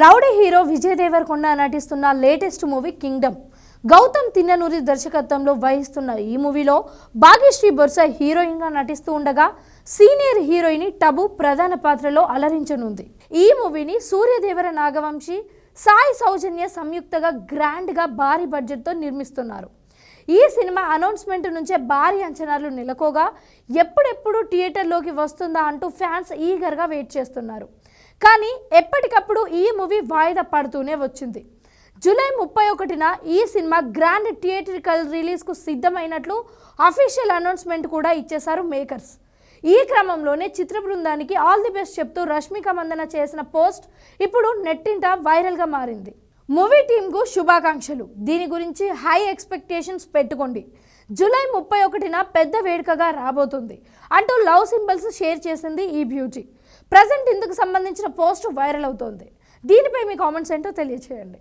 Rowdy hero Vijay Devarakonda నటిస్తున్న latest movie Kingdom. Gautam Tinnanuri దర్శకత్వంలో వహిస్తున్న ఈ మూవీలో భాగ్యశ్రీ బొర్స హీరోయిన్గా నటిస్తూ ఉండగా సీనియర్ హీరోయిన్ టబు ప్రధాన పాత్రలో అలరించనుంది. ఈ మూవీని సూర్యదేవర నాగవంశి సాయి సౌజన్య సంయుక్తగా గ్రాండ్గా భారీ బడ్జెట్తో నిర్మిస్తున్నారు. ఈ సినిమా అనౌన్స్మెంట్ నుంచే భారీ అంచనాలు నెలకోగా ఎప్పుడెప్పుడు థియేటర్లోకి వస్తుందా అంటూ ఫ్యాన్స్ ఈగర్గా వెయిట్ చేస్తున్నారు. కానీ ఎప్పటికప్పుడు ఈ మూవీ వాయిదా పడుతూనే వచ్చింది. జూలై ముప్పై ఒకటిన ఈ సినిమా గ్రాండ్ థియేట్రికల్ రిలీజ్కు సిద్ధమైనట్లు అఫీషియల్ అనౌన్స్మెంట్ కూడా ఇచ్చేశారు మేకర్స్. ఈ క్రమంలోనే చిత్ర బృందానికి ఆల్ ది బెస్ట్ చెప్తూ రష్మిక మందన చేసిన పోస్ట్ ఇప్పుడు నెట్టింట వైరల్గా మారింది. మూవీ టీంకు శుభాకాంక్షలు. దీని గురించి హై ఎక్స్పెక్టేషన్స్ పెట్టుకోండి. జూలై ముప్పై ఒకటిన పెద్ద వేడుకగా రాబోతుంది. అంటూ లవ్ సింబల్స్ షేర్ చేసింది ఈ బ్యూటీ. ప్రజెంట్ ఇందుకు సంబంధించిన పోస్ట్ వైరల్ అవుతోంది. దీనిపై మీ కామెంట్స్ ఏంటో తెలియచేయండి.